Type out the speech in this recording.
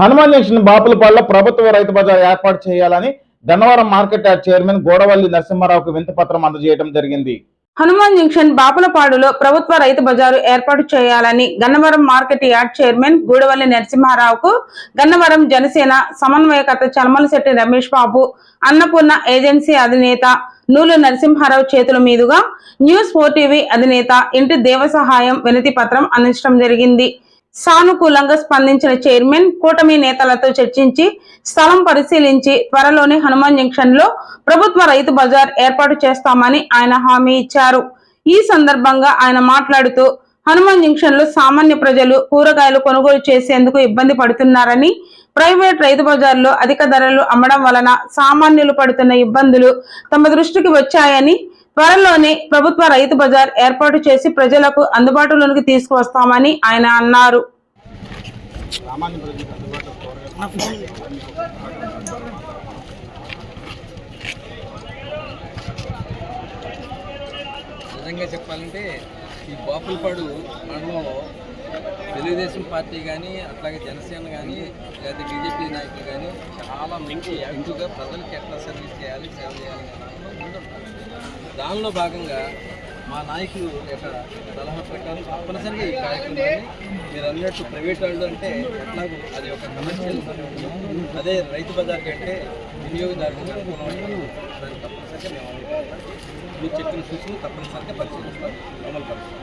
Hanuman junction బాపులపాడులో ప్రభుత్వ రైతు బజార్ ఏర్పాటు చేయాలని Gannavaram market yard chairman Godavalli నరసింహారావుకు వింతపత్రం అందజేయడం జరిగింది. హనుమాన్ జంక్షన్ బాపులపాడులో ప్రభుత్వ రైతు బజారు ఏర్పాటు చేయాలని Gannavaram market yard chairman Gudavalli నరసింహారావుకు Gannavaram Janasena సమన్వయకర్త చలమలశెట్టి రమేష్ బాబు అన్నపూర్ణ ఏజెన్సీ అధినేత నూలు నరసింహారావు చేతుల మీదుగా న్యూస్ ఫోర్ టీవీ అధినేత ఇంటి దేవ సహాయం వినతి పత్రం అందించడం జరిగింది. సానుకూలంగా స్పందించిన చైర్మన్ కూటమి నేతలతో చర్చించి స్థలం పరిశీలించి త్వరలోనే హనుమాన్ జంక్షన్లో ప్రభుత్వ రైతు బజార్ ఏర్పాటు చేస్తామని ఆయన హామీ ఇచ్చారు. ఈ సందర్భంగా ఆయన మాట్లాడుతూ హనుమాన్ జంక్షన్లో సామాన్య ప్రజలు కూరగాయలు కొనుగోలు చేసేందుకు ఇబ్బంది పడుతున్నారని ప్రైవేట్ రైతు బజార్లో అధిక ధరలు అమ్మడం వలన సామాన్యులు పడుతున్న ఇబ్బందులు తమ దృష్టికి వచ్చాయని త్వరలోనే ప్రభుత్వ రైతు బజార్ ఏర్పాటు చేసి ప్రజలకు అందుబాటులోనికి తీసుకువస్తామని ఆయన అన్నారు. నిజంగా చెప్పాలంటే ఈ బాపులపాడు మండలంలో తెలుగుదేశం పార్టీ కానీ అట్లాగే జనసేన కానీ లేదా బీజేపీ నాయకులు కానీ చాలా మంచి యాక్టివ్గా ప్రజలకి ఎట్లా సర్వీస్ చేయాలి సేవ చేయాలి దానిలో భాగంగా మా నాయకులు యొక్క సలహా ప్రకారం తప్పనిసరిగా ఈ కార్యక్రమాన్ని మీరు అన్నట్టు ప్రైవేట్ వాళ్ళు అంటే ఎట్లాగో అది ఒక కమర్షియల్ అదే రైతు బజార్ కంటే వినియోగదారులకు అనుకూలమైన దాన్ని తప్పనిసరిగా మేము మీరు చెప్పిన సూచనలు తప్పనిసరిగా పరిశీలిస్తాం. అమలు పరుస్తాం